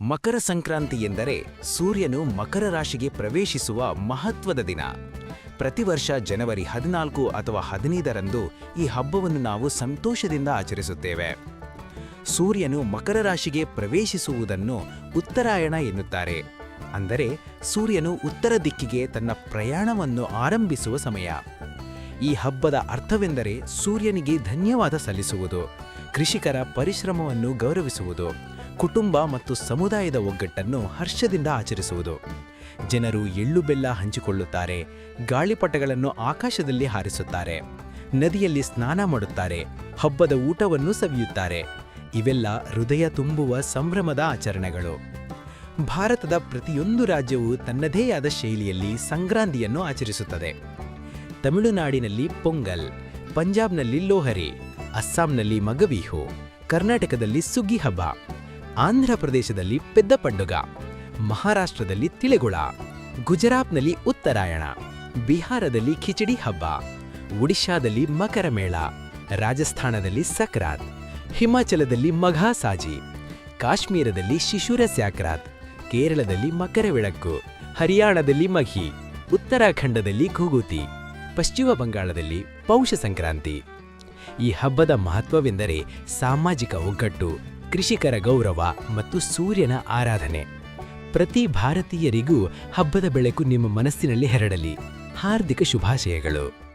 ಮಕರ ಸಂಕ್ರಾಂತಿ ಎಂದರೆ ಸೂರ್ಯನು ಮಕರ ರಾಶಿಗೆ ಪ್ರವೇಶಿಸುವ ಮಹತ್ವದ ದಿನ. ಪ್ರತಿ ವರ್ಷ ಜನವರಿ ಹದಿನಾಲ್ಕು ಅಥವಾ ಹದಿನೈದರಂದು ಈ ಹಬ್ಬವನ್ನು ನಾವು ಸಂತೋಷದಿಂದ ಆಚರಿಸುತ್ತೇವೆ. ಸೂರ್ಯನು ಮಕರ ರಾಶಿಗೆ ಪ್ರವೇಶಿಸುವುದನ್ನು ಉತ್ತರಾಯಣ ಎನ್ನುತ್ತಾರೆ. ಅಂದರೆ ಸೂರ್ಯನು ಉತ್ತರ ದಿಕ್ಕಿಗೆ ತನ್ನ ಪ್ರಯಾಣವನ್ನು ಆರಂಭಿಸುವ ಸಮಯ. ಈ ಹಬ್ಬದ ಅರ್ಥವೆಂದರೆ ಸೂರ್ಯನಿಗೆ ಧನ್ಯವಾದ ಸಲ್ಲಿಸುವುದು, ಕೃಷಿಕರ ಪರಿಶ್ರಮವನ್ನು ಗೌರವಿಸುವುದು. ಕುಟುಂಬ ಮತ್ತು ಸಮುದಾಯದ ಒಗ್ಗಟ್ಟನ್ನು ಹರ್ಷದಿಂದ ಆಚರಿಸುವುದು. ಜನರು ಎಳ್ಳು ಬೆಲ್ಲ ಹಂಚಿಕೊಳ್ಳುತ್ತಾರೆ, ಗಾಳಿಪಟಗಳನ್ನು ಆಕಾಶದಲ್ಲಿ ಹಾರಿಸುತ್ತಾರೆ, ನದಿಯಲ್ಲಿ ಸ್ನಾನ ಮಾಡುತ್ತಾರೆ, ಹಬ್ಬದ ಊಟವನ್ನು ಸವಿಯುತ್ತಾರೆ. ಇವೆಲ್ಲ ಹೃದಯ ತುಂಬುವ ಸಂಭ್ರಮದ ಆಚರಣೆಗಳು. ಭಾರತದ ಪ್ರತಿಯೊಂದು ರಾಜ್ಯವು ತನ್ನದೇ ಆದ ಶೈಲಿಯಲ್ಲಿ ಸಂಕ್ರಾಂತಿಯನ್ನು ಆಚರಿಸುತ್ತದೆ. ತಮಿಳುನಾಡಿನಲ್ಲಿ ಪೊಂಗಲ್, ಪಂಜಾಬ್ನಲ್ಲಿ ಲೋಹರಿ, ಅಸ್ಸಾಂನಲ್ಲಿ ಮಗವೀಹು, ಕರ್ನಾಟಕದಲ್ಲಿ ಸುಗ್ಗಿ ಹಬ್ಬ. ಆಂಧ್ರ ಪ್ರದೇಶದಲ್ಲಿ ಪೆದ್ದ ಪಂಡುಗ, ಮಹಾರಾಷ್ಟ್ರದಲ್ಲಿ ತಿಳೆಗುಳ, ಗುಜರಾತ್ನಲ್ಲಿ ಉತ್ತರಾಯಣ, ಬಿಹಾರದಲ್ಲಿ ಖಿಚಡಿ ಹಬ್ಬ, ಒಡಿಶಾದಲ್ಲಿ ಮಕರ ಮೇಳ, ರಾಜಸ್ಥಾನದಲ್ಲಿ ಸಕ್ರಾತ್, ಹಿಮಾಚಲದಲ್ಲಿ ಮಘಾ ಸಾಜಿ, ಕಾಶ್ಮೀರದಲ್ಲಿ ಶಿಶುರ ಸ್ಯಾಕ್ರಾತ್ ಕೇರಳದಲ್ಲಿ ಮಕರ ಬೆಳಕು ಹರಿಯಾಣದಲ್ಲಿ ಮಘಿ ಉತ್ತರಾಖಂಡದಲ್ಲಿ ಘುಗುತಿ ಪಶ್ಚಿಮ ಬಂಗಾಳದಲ್ಲಿ ಪೌಷ ಸಂಕ್ರಾಂತಿ. ಈ ಹಬ್ಬದ ಮಹತ್ವವೆಂದರೆ ಸಾಮಾಜಿಕ ಒಗ್ಗಟ್ಟು. ಕೃಷಿಕರ ಗೌರವ ಮತ್ತು ಸೂರ್ಯನ ಆರಾಧನೆ. ಪ್ರತಿ ಭಾರತೀಯರಿಗೂ ಹಬ್ಬದ ಬೆಳಕು ನಿಮ್ಮ ಮನಸ್ಸಿನಲ್ಲಿ ಹರಡಲಿ. ಹಾರ್ದಿಕ ಶುಭಾಶಯಗಳು.